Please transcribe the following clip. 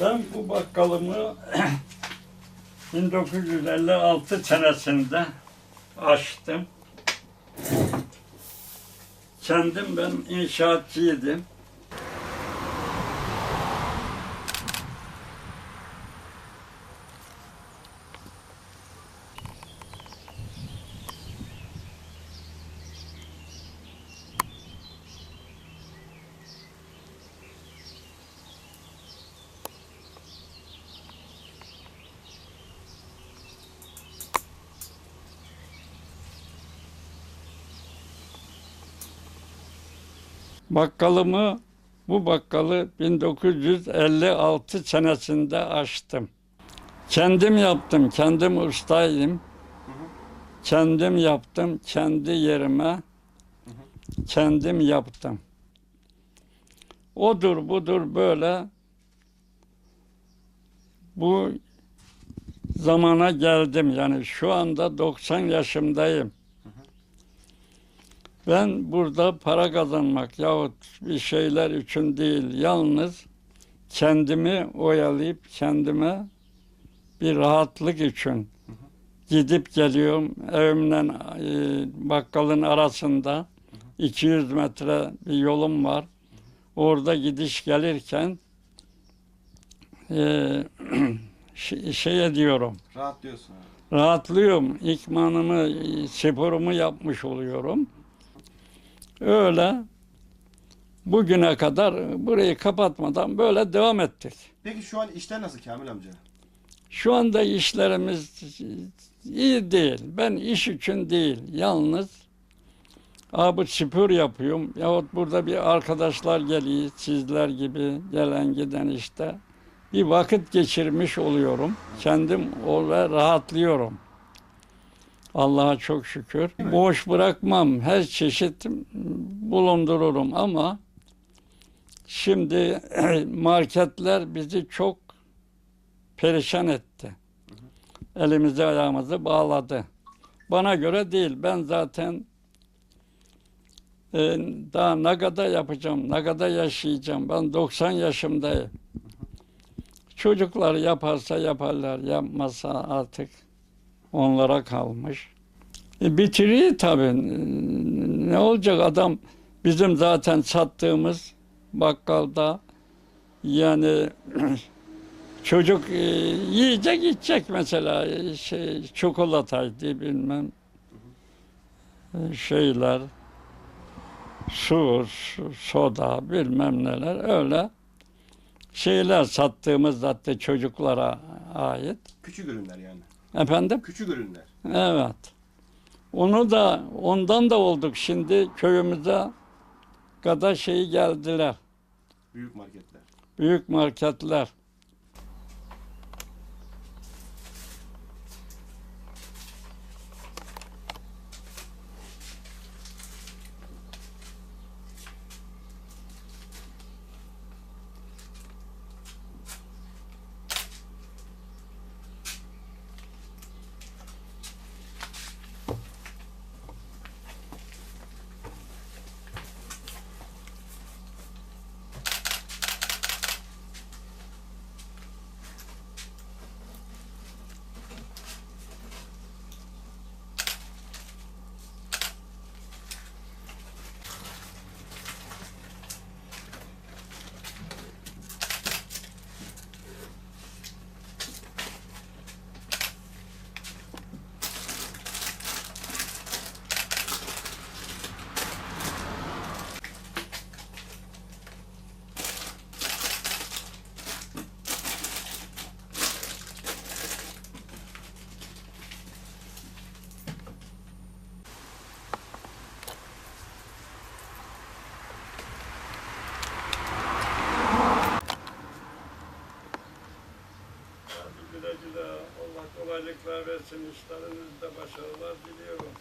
Ben bu bakkalımı 1956 senesinde açtım. Kendim ben inşaatçıydım. Bakkalımı bu bakkalı 1956 senesinde açtım. Kendim yaptım, kendim ustayım. Kendim yaptım, kendi yerime kendim yaptım. Odur budur böyle bu zamana geldim yani şu anda 90 yaşımdayım. Ben burada para kazanmak yahut bir şeyler için değil, yalnız kendimi oyalayıp kendime bir rahatlık için gidip geliyorum. Evimden e, bakkalın arasında 200 metre bir yolum var. Orada gidiş gelirken e, şey, şey ediyorum, Rahatlıyorsun. rahatlıyorum. İkmanımı, e, sporumu yapmış oluyorum. Öyle bugüne kadar burayı kapatmadan böyle devam ettik. Peki şu an işler nasıl Kamil amca? Şu anda işlerimiz iyi değil. Ben iş için değil, yalnız abi spor yapıyorum. Yahut burada bir arkadaşlar geliyor, sizler gibi gelen giden işte. Bir vakit geçirmiş oluyorum. Kendim o ve rahatlıyorum. Allah'a çok şükür. Boş bırakmam. Her çeşit bulundururum ama şimdi marketler bizi çok perişan etti. Elimizi ayağımızı bağladı. Bana göre değil. Ben zaten e, daha Naga'da yapacağım, Naga'da yaşayacağım. Ben 90 yaşımdayım. Çocuklar yaparsa yaparlar, yapmazsa artık onlara kalmış. E, bitiriyor tabii. Ne olacak adam bizim zaten sattığımız bakkalda yani çocuk e, yiyecek içecek mesela e, şey çikolataydı bilmem e, şeyler su, su, soda bilmem neler öyle şeyler sattığımız zaten çocuklara ait. Küçük ürünler yani. Efendim? Küçük ürünler. Evet. Onu da ondan da olduk şimdi köyümüze kadar şey geldiler. Büyük marketler. Büyük marketler. Güle. Allah kolaylıklar versin. İşlerinizde başarılar diliyorum.